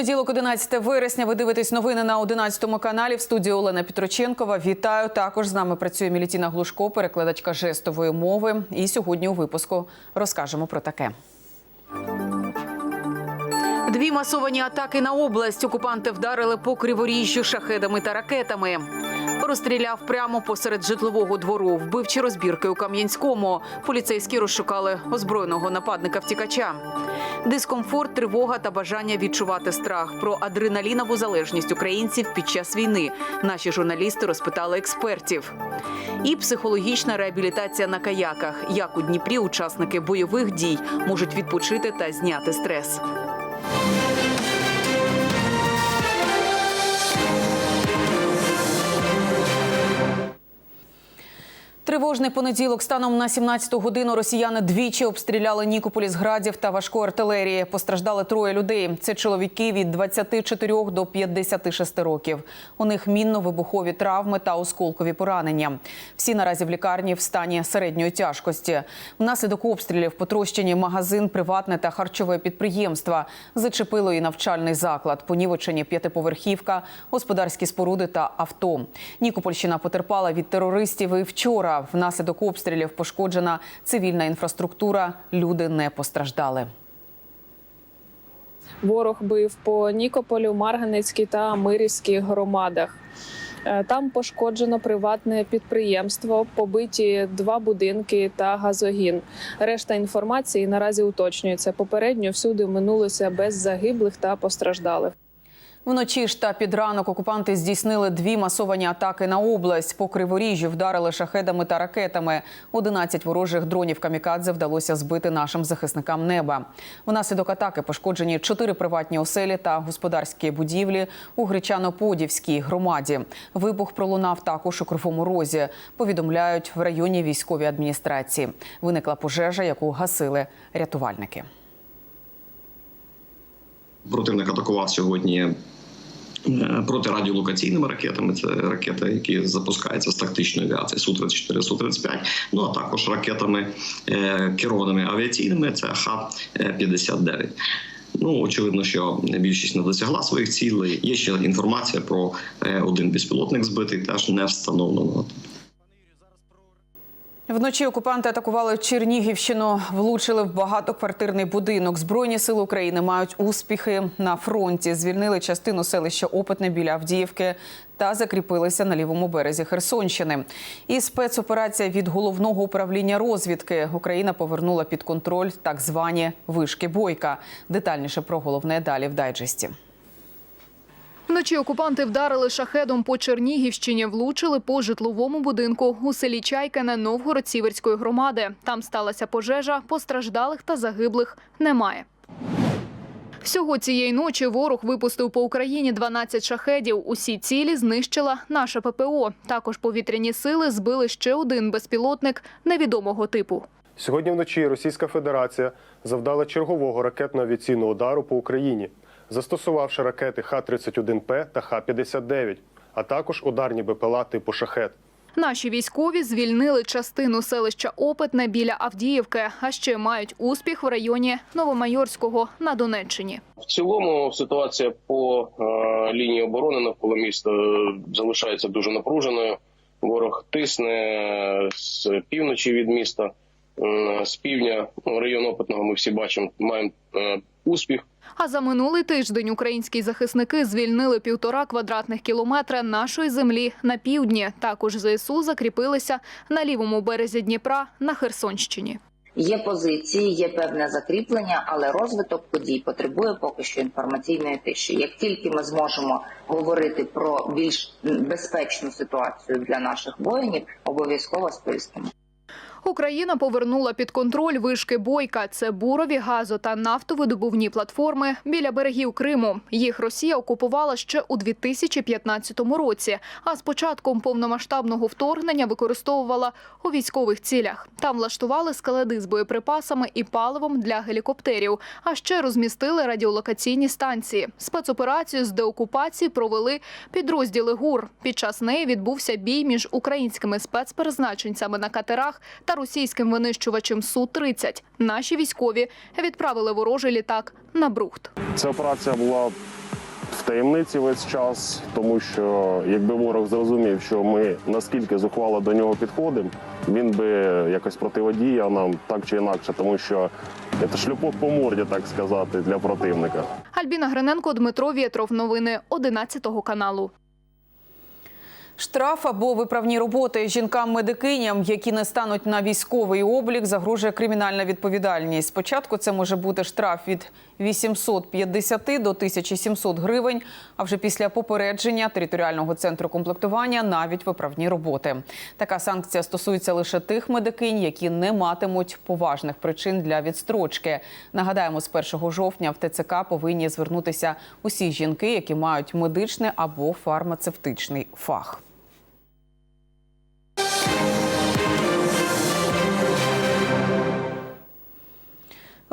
Понеділок, 11 вересня. Ви дивитесь новини на 11 каналі. В студії Олена Петроченкова. Вітаю. Також з нами працює Мілітіна Глушко, перекладачка жестової мови. І сьогодні у випуску розкажемо про таке. Дві масовані атаки на область. Окупанти вдарили по криворіжжю шахедами та ракетами. Розстріляв прямо посеред житлового двору. Вбивчі розбірки у Кам'янському. Поліцейські розшукали озброєного нападника втікача. Дискомфорт, тривога та бажання відчувати страх про адреналінову залежність українців під час війни. Наші журналісти розпитали експертів. І психологічна реабілітація на каяках. Як у Дніпрі учасники бойових дій можуть відпочити та зняти стрес. Тривожний понеділок станом на 17-ту годину росіяни двічі обстріляли Нікополі з градів та важкої артилерії. Постраждали троє людей. Це чоловіки від 24 до 56 років. У них мінно-вибухові травми та осколкові поранення. Всі наразі в лікарні в стані середньої тяжкості. Внаслідок обстрілів потрощені магазин, приватне та харчове підприємства. Зачепило і навчальний заклад. Понівечені п'ятиповерхівка, господарські споруди та авто. Нікопольщина потерпала від терористів і вчора. Внаслідок обстрілів пошкоджена цивільна інфраструктура. Люди не постраждали. Ворог бив по Нікополю, Марганецькій та Мирівській громадах. Е, Там пошкоджено приватне підприємство, побиті два будинки та газогін. Решта інформації наразі уточнюється. Попередньо всюди минулося без загиблих та постраждалих. Вночі ж та під ранок окупанти здійснили дві масовані атаки на область. По криворіжжю вдарили шахедами та ракетами. 11 ворожих дронів камікадзе вдалося збити нашим захисникам неба. Внаслідок атаки пошкоджені чотири приватні оселі та господарські будівлі у Гречано-Подівській громаді. Вибух пролунав також у Кривому Розі. Повідомляють в районі військовій адміністрації. Виникла пожежа, яку гасили рятувальники. Противник атакував сьогодні е, протирадіолокаційними ракетами. Це ракети, які запускаються з тактичної авіації Су-34, Су-35, ну а також ракетами е, керованими авіаційними. Це Х-59. Ну, очевидно, що більшість не досягла своїх цілей. Є ще інформація про е, один безпілотник збитий, теж не встановлено. Вночі окупанти атакували Чернігівщину, влучили в багатоквартирний будинок. Збройні сили України мають успіхи на фронті. Звільнили частину селища Опитне біля Авдіївки та закріпилися на лівому березі Херсонщини. І спецоперація від головного управління розвідки Україна повернула під контроль так звані вишки бойка. Детальніше про головне далі в дайджесті. Вночі окупанти вдарили шахедом по Чернігівщині, влучили по житловому будинку у селі Чайкине Новгород-Сіверської громади. Там сталася пожежа, постраждалих та загиблих немає. Всього цієї ночі ворог випустив по Україні 12 шахедів. Усі цілі знищила наша ППО. Також повітряні сили збили ще один безпілотник невідомого типу. Сьогодні вночі Російська Федерація завдала чергового ракетно-авіаційного удару по Україні, застосувавши ракети Х-31П та Х-59, а також ударні БПЛА типу «Шахет». Наші військові звільнили частину селища Опитне біля Авдіївки, а ще мають успіх в районі Новомайорського на Донеччині. В цілому ситуація по е, лінії оборони навколо міста е, залишається дуже напруженою. Ворог тисне з півночі від міста, е, з півдня район опитного. Ми всі бачимо, маємо е, успіх. А за минулий тиждень українські захисники звільнили півтора квадратних кілометра нашої землі на півдні. Також ЗСУ закріпилися на лівому березі Дніпра на Херсонщині. Є позиції, є певне закріплення, але розвиток подій потребує поки що інформаційної тиші. Як тільки ми зможемо говорити про більш безпечну ситуацію для наших воїнів, обов'язково сповістимо. Україна повернула під контроль вишки Бойка. Це бурові газо та нафтовидобувні платформи біля берегів Криму. Їх Росія окупувала ще у 2015 році. А з початком повномасштабного вторгнення використовувала у військових цілях. Там влаштували склади з боєприпасами і паливом для гелікоптерів. А ще розмістили радіолокаційні станції. Спецоперацію з деокупації провели підрозділи ГУР. Під час неї відбувся бій між українськими спецпризначенцями на катерах та російським винищувачем Су-30. Наші військові відправили ворожий літак на Брухт. Ця операція була в таємниці весь час, тому що якби ворог зрозумів, що ми наскільки зухвало до нього підходимо, він би якось противодіяв нам так чи інакше, тому що це шлюпок по морді, так сказати, для противника. Альбіна Гриненко, Дмитро Вєтров. Новини 11 каналу. Штраф або виправні роботи жінкам-медикиням, які не стануть на військовий облік, загрожує кримінальна відповідальність. Спочатку це може бути штраф від 850 до 1700 гривень, а вже після попередження територіального центру комплектування навіть виправні роботи. Така санкція стосується лише тих медикинь, які не матимуть поважних причин для відстрочки. Нагадаємо, з 1 жовтня в ТЦК повинні звернутися усі жінки, які мають медичний або фармацевтичний фах.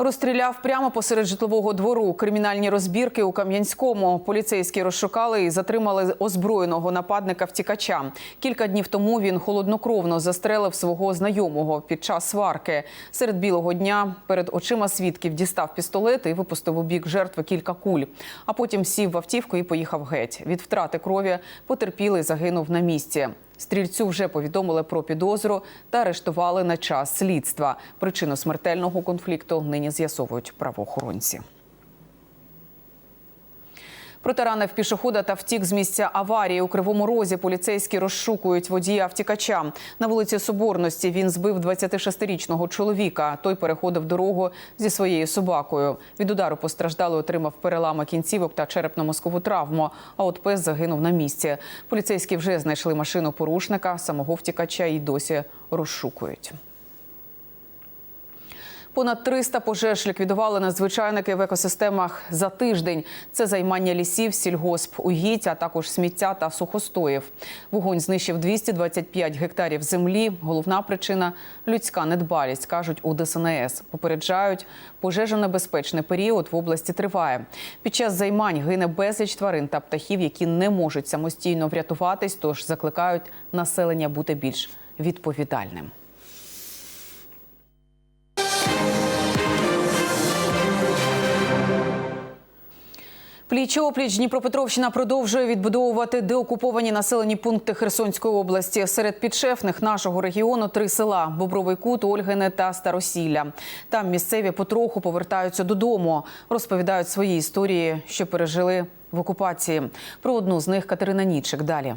Розстріляв прямо посеред житлового двору. Кримінальні розбірки у Кам'янському. Поліцейські розшукали і затримали озброєного нападника втікача. Кілька днів тому він холоднокровно застрелив свого знайомого під час сварки. Серед білого дня перед очима свідків дістав пістолет і випустив у бік жертви кілька куль. А потім сів в автівку і поїхав геть. Від втрати крові потерпілий загинув на місці. Стрільцю вже повідомили про підозру та арештували на час слідства. Причину смертельного конфлікту нині з'ясовують правоохоронці. Протаранив пішохода та втік з місця аварії у Кривому Розі. Поліцейські розшукують водія втікача. На вулиці Соборності він збив 26-річного чоловіка. Той переходив дорогу зі своєю собакою. Від удару постраждалий отримав перелами кінцівок та черепно-мозкову травму. А от пес загинув на місці. Поліцейські вже знайшли машину порушника. Самого втікача і досі розшукують. Понад 300 пожеж ліквідували надзвичайники в екосистемах за тиждень. Це займання лісів, сільгосп, угідь, а також сміття та сухостоїв. Вогонь знищив 225 гектарів землі. Головна причина людська недбалість, кажуть у ДСНС. Попереджають, пожежонебезпечний період в області триває. Під час займань гине безліч тварин та птахів, які не можуть самостійно врятуватись, тож закликають населення бути більш відповідальним. Пліч-опліч Дніпропетровщина продовжує відбудовувати деокуповані населені пункти Херсонської області. Серед підшефних нашого регіону три села: Бобровий Кут, Ольгине та Старосілля. Там місцеві потроху повертаються додому, розповідають свої історії, що пережили в окупації. Про одну з них Катерина Нічик. Далі.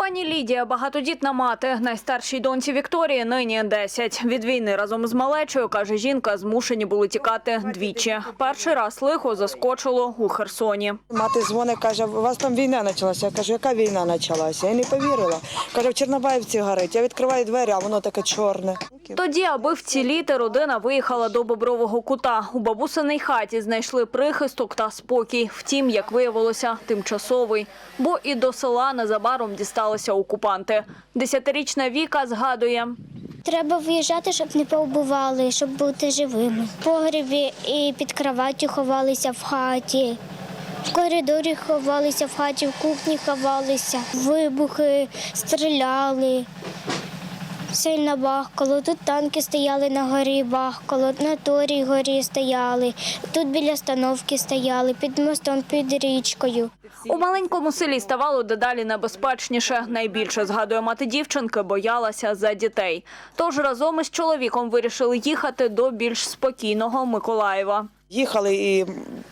Пані Лідія багатодітна мати. Найстаршій доньці Вікторії нині 10. Від війни разом з малечою, каже жінка, змушені були тікати двічі. Перший раз лихо заскочило у Херсоні. Мати дзвонить, каже, у вас там війна почалася. Я кажу, яка війна почалася? Я не повірила. Каже, в Чорнобаївці горить. Я відкриваю двері, а воно таке чорне. Тоді, аби вціліти, родина виїхала до Бобрового кута. У бабусиній хаті знайшли прихисток та спокій. Втім, як виявилося, тимчасовий. Бо і до села незабаром дісталися окупанти. Десятирічна Віка згадує. Треба виїжджати, щоб не повбивали, щоб бути живими. В погребі і під кроваттю ховалися в хаті. В коридорі ховалися в хаті, в кухні ховалися, вибухи, стріляли. Сильно бахкало. Тут танки стояли на горі, бахкало, на торій горі стояли. Тут біля становки стояли, під мостом, під річкою. У маленькому селі ставало дедалі небезпечніше. Найбільше, згадує мати дівчинки, боялася за дітей. Тож разом із чоловіком вирішили їхати до більш спокійного Миколаєва. Їхали і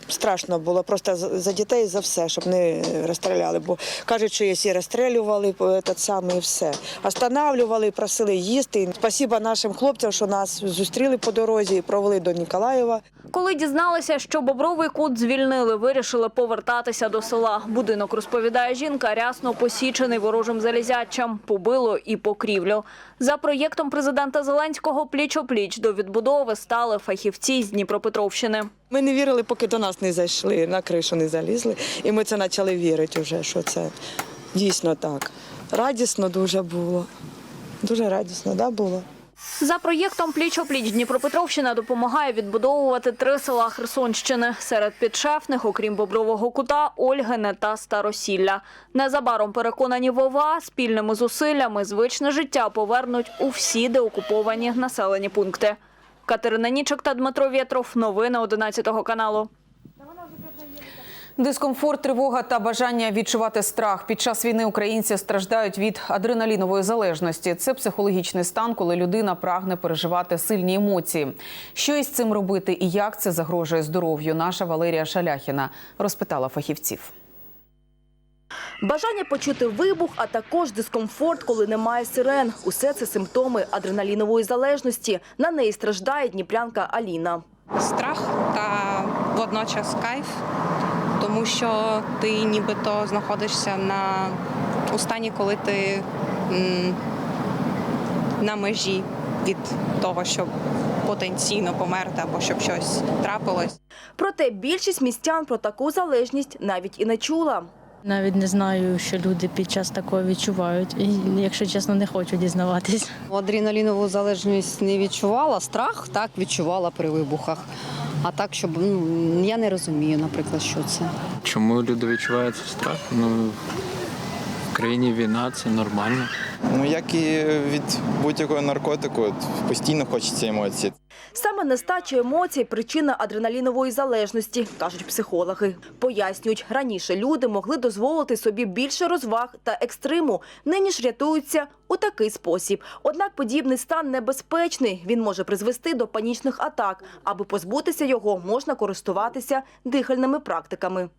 страшно було просто за дітей, за все, щоб не розстріляли. Бо кажуть, що якщо розстрілювали, те саме і все. Останавлювали, просили їсти. Спасіба нашим хлопцям, що нас зустріли по дорозі і провели до Ніколаєва. Коли дізналися, що Бобровий кут звільнили, вирішили повертатися до села. Будинок, розповідає жінка, рясно посічений ворожим залізячам, побило і покрівлю. За проєктом президента Зеленського пліч-опліч до відбудови стали фахівці з Дніпропетровщини. Ми не вірили, поки до нас не зайшли, на кришу не залізли. І ми це почали вірити вже, що це дійсно так. Радісно дуже було. Дуже радісно, да, було. За проєктом пліч-опліч Дніпропетровщина допомагає відбудовувати три села Херсонщини. Серед підшефних, окрім Бобрового кута, Ольгине та Старосілля. Незабаром переконані Вова спільними зусиллями звичне життя повернуть у всі деокуповані населені пункти. Катерина Нічик та Дмитро Вєтров. Новини 11 каналу. Дискомфорт, тривога та бажання відчувати страх під час війни українці страждають від адреналінової залежності. Це психологічний стан, коли людина прагне переживати сильні емоції. Що із цим робити і як це загрожує здоров'ю? Наша Валерія Шаляхіна розпитала фахівців. Бажання почути вибух, а також дискомфорт, коли немає сирен. Усе це симптоми адреналінової залежності. На неї страждає дніпрянка Аліна. страх та водночас кайф, тому що ти нібито знаходишся на у стані, коли ти м, на межі від того, щоб потенційно померти або щоб щось трапилось. Проте більшість містян про таку залежність навіть і не чула. Навіть не знаю, що люди під час такого відчувають. І, якщо чесно, не хочу дізнаватись. Адреналінову залежність не відчувала, страх так відчувала при вибухах. А так, щоб ну я не розумію, наприклад, що це. Чому люди відчувають страх? Ну, країні війна це нормально. Ну як і від будь-якого наркотику, постійно хочеться емоцій. Саме нестача емоцій – причина адреналінової залежності, кажуть психологи. Пояснюють, раніше люди могли дозволити собі більше розваг та екстриму, нині ж рятуються у такий спосіб. Однак подібний стан небезпечний. Він може призвести до панічних атак. Аби позбутися його, можна користуватися дихальними практиками.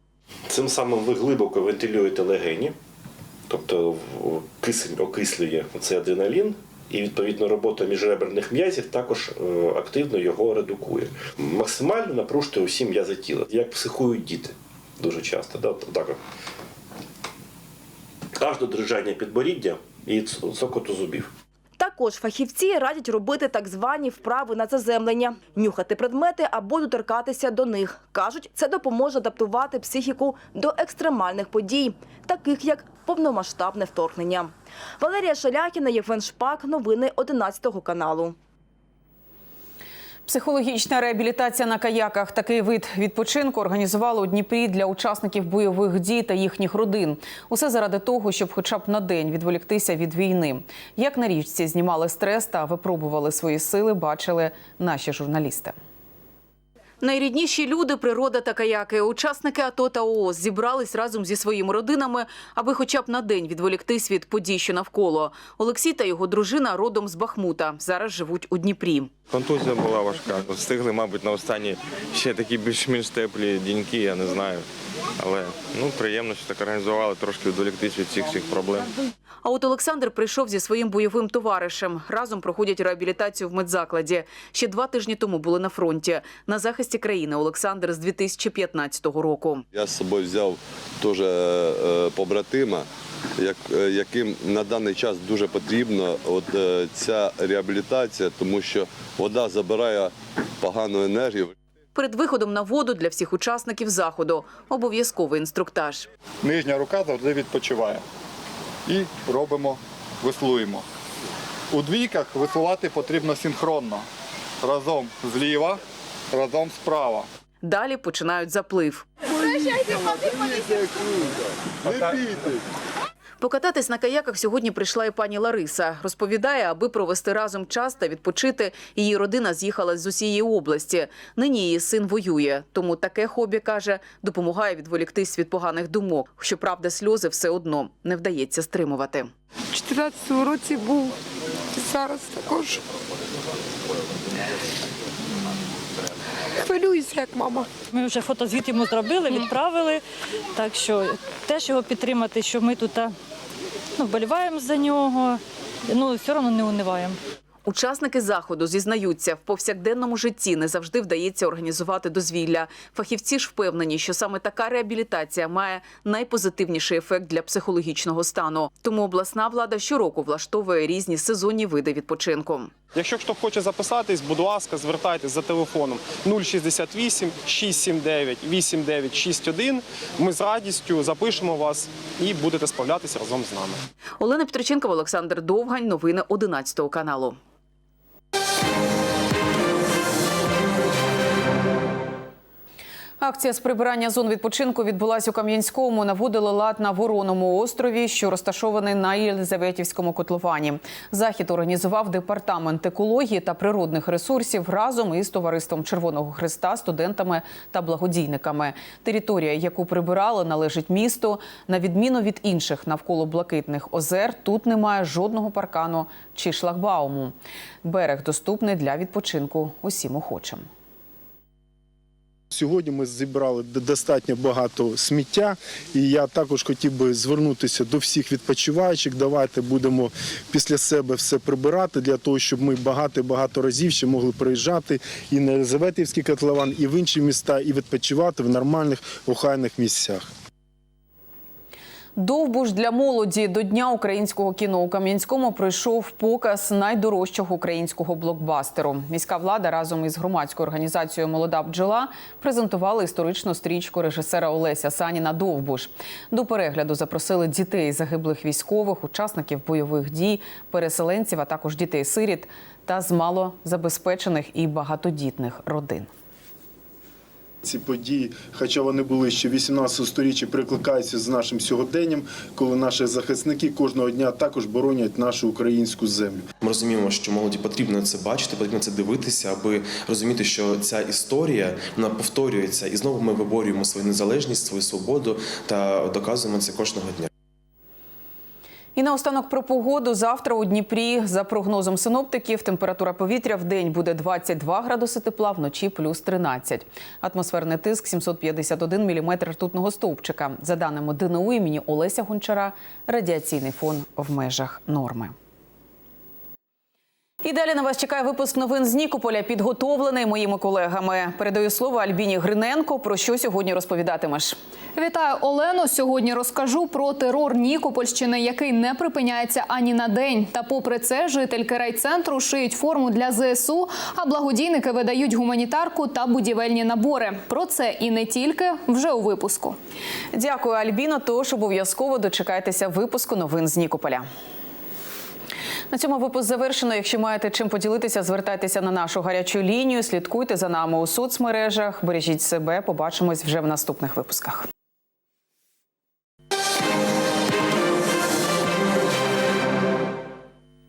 Цим самим ви глибоко вентилюєте легені, тобто кисень окислює цей адреналін, і відповідно робота міжреберних м'язів також е, активно його редукує. Максимально напружте усі м'язи тіла, як психують діти дуже часто. Да? Так. Аж до дрижання підборіддя і цокоту зубів. Також фахівці радять робити так звані вправи на заземлення, нюхати предмети або доторкатися до них. Кажуть, це допоможе адаптувати психіку до екстремальних подій, таких як повномасштабне вторгнення. Валерія Шаляхіна, Євген Шпак. Новини 11 каналу. Психологічна реабілітація на каяках. Такий вид відпочинку організували у Дніпрі для учасників бойових дій та їхніх родин. Усе заради того, щоб хоча б на день відволіктися від війни. Як на річці знімали стрес та випробували свої сили, бачили наші журналісти. Найрідніші люди, природа та каяки. Учасники АТО та ООС зібрались разом зі своїми родинами, аби хоча б на день відволіктись від подій, що навколо. Олексій та його дружина родом з Бахмута. Зараз живуть у Дніпрі. Контузія була важка. Встигли, мабуть, на останні ще такі більш-менш теплі діньки, я не знаю. Але ну приємно, що так організували трошки відволіктись від всіх проблем. А от Олександр прийшов зі своїм бойовим товаришем. Разом проходять реабілітацію в медзакладі. Ще два тижні тому були на фронті. На захисті країни Олександр з 2015 року. Я з собою взяв теж е, побратима, як, е, яким на даний час дуже потрібна от, е, ця реабілітація, тому що вода забирає погану енергію. Перед виходом на воду для всіх учасників заходу обов'язковий інструктаж. Нижня рука завжди відпочиває. І робимо, веслуємо. У двійках веслувати потрібно синхронно. Разом зліва, разом справа. Далі починають заплив. Не бійте. Покататись на каяках сьогодні прийшла і пані Лариса. Розповідає, аби провести разом час та відпочити. Її родина з'їхала з усієї області. Нині її син воює. Тому таке хобі каже, допомагає відволіктись від поганих думок. Щоправда, сльози все одно не вдається стримувати. У 14 році був зараз також. Хвилююся, як мама. Ми вже фотозвіт йому зробили, відправили. Так що теж його підтримати, що ми тут ну, вболіваємо за нього, ну все одно не униваємо. Учасники заходу зізнаються, в повсякденному житті не завжди вдається організувати дозвілля. Фахівці ж впевнені, що саме така реабілітація має найпозитивніший ефект для психологічного стану. Тому обласна влада щороку влаштовує різні сезонні види відпочинку. Якщо хто хоче записатись, будь ласка, звертайтесь за телефоном 068 679 8961. Ми з радістю запишемо вас і будете справлятися разом з нами. Олена Петриченкова, Олександр Довгань. Новини 11 каналу. Акція з прибирання зон відпочинку відбулась у Кам'янському. Наводили лад на Вороному острові, що розташований на Єлизаветівському котловані. Захід організував департамент екології та природних ресурсів разом із товариством Червоного Христа, студентами та благодійниками. Територія, яку прибирали, належить місту. На відміну від інших навколо блакитних озер, тут немає жодного паркану чи шлагбауму. Берег доступний для відпочинку усім охочим. Сьогодні ми зібрали достатньо багато сміття, і я також хотів би звернутися до всіх відпочиваючих. Давайте будемо після себе все прибирати для того, щоб ми багато-багато разів ще могли приїжджати і на Єлизаветівський котлован, і в інші міста, і відпочивати в нормальних охайних місцях. Довбуш для молоді до Дня українського кіно у Кам'янському пройшов показ найдорожчого українського блокбастеру. Міська влада разом із громадською організацією Молода бджола презентували історичну стрічку режисера Олеся Саніна Довбуш. До перегляду запросили дітей загиблих військових, учасників бойових дій, переселенців, а також дітей-сиріт та з малозабезпечених і багатодітних родин. Ці події, хоча вони були ще 18 сторіччя, прикликаються з нашим сьогоденням, коли наші захисники кожного дня також боронять нашу українську землю. Ми розуміємо, що молоді потрібно це бачити, потрібно це дивитися, аби розуміти, що ця історія вона повторюється, і знову ми виборюємо свою незалежність, свою свободу та доказуємо це кожного дня. І наостанок про погоду. Завтра у Дніпрі, за прогнозом синоптиків, температура повітря в день буде 22 градуси тепла, вночі плюс 13. Атмосферний тиск 751 міліметр ртутного стовпчика. За даними ДНУ імені Олеся Гончара, радіаційний фон в межах норми. І далі на вас чекає випуск новин з Нікополя, підготовлений моїми колегами. Передаю слово Альбіні Гриненко. Про що сьогодні розповідатимеш? Вітаю Олено. Сьогодні розкажу про терор Нікопольщини, який не припиняється ані на день. Та попри це, жительки райцентру шиють форму для ЗСУ, а благодійники видають гуманітарку та будівельні набори. Про це і не тільки вже у випуску. Дякую, Альбіно. Тож обов'язково дочекайтеся випуску новин з Нікополя. На цьому випуск завершено. Якщо маєте чим поділитися, звертайтеся на нашу гарячу лінію. Слідкуйте за нами у соцмережах. Бережіть себе. Побачимось вже в наступних випусках.